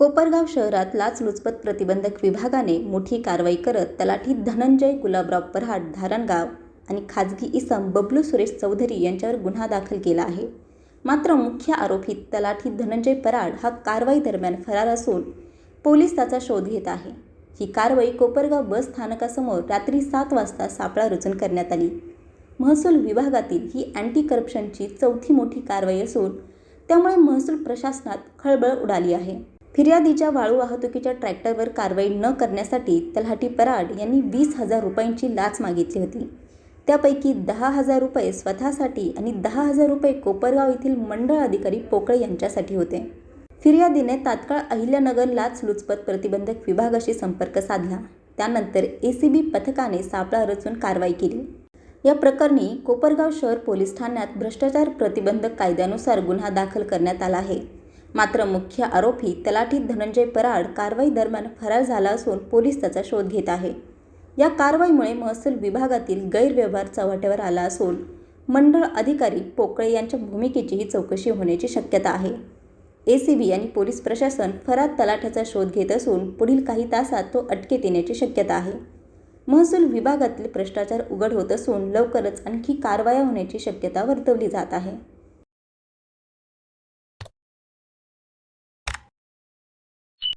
कोपरगाव शहरात लाचलुचपत प्रतिबंधक विभागाने मोठी कारवाई करत तलाठी धनंजय गुलाबराव परहाट धारणगाव आणि खाजगी इसम बबलू सुरेश चौधरी यांच्यावर गुन्हा दाखल केला आहे. मात्र मुख्य आरोपी तलाठी धनंजय पराड हा कारवाई दरम्यान फरार असून पोलीस त्याचा शोध घेत आहे. ही कारवाई कोपरगाव बस स्थानकासमोर रात्री सात वाजता सापळा रचून करण्यात आली. महसूल विभागातील ही अँटी करप्शनची चौथी मोठी कारवाई असून त्यामुळे महसूल प्रशासनात खळबळ उडाली आहे. फिर्यादीच्या वाळू वाहतुकीच्या ट्रॅक्टरवर कारवाई न करण्यासाठी तलाठी पराड यांनी वीस हजार रुपयांची लाच मागितली होती. त्यापैकी दहा हजार रुपये स्वतःसाठी आणि दहा हजार रुपये कोपरगाव येथील मंडळ अधिकारी पोकळे यांच्यासाठी होते. फिर्यादीने तात्काळ अहिल्यानगर लाचलुचपत प्रतिबंधक विभागाशी संपर्क साधला. त्यानंतर ए सी बी पथकाने सापळा रचून कारवाई केली. या प्रकरणी कोपरगाव शहर पोलीस ठाण्यात भ्रष्टाचार प्रतिबंधक कायद्यानुसार गुन्हा दाखल करण्यात आला आहे. मात्र मुख्य आरोपी तलाठी धनंजय पराड कारवाई दरम्यान फरार झाला असून पोलीस त्याचा शोध घेत आहे. या कारवाईमुळे महसूल विभागातील गैरव्यवहार चव्हाट्यावर आला असून मंडळ अधिकारी पोकळे यांच्या भूमिकेचीही चौकशी होण्याची शक्यता आहे. ए सी बी आणि पोलीस प्रशासन फरार तलाठ्याचा शोध घेत असून पुढील काही तासात तो अटकेत येण्याची शक्यता आहे. महसूल विभागातील भ्रष्टाचार उघड होत असून लवकरच आणखी कारवाया होण्याची शक्यता वर्तवली जात आहे.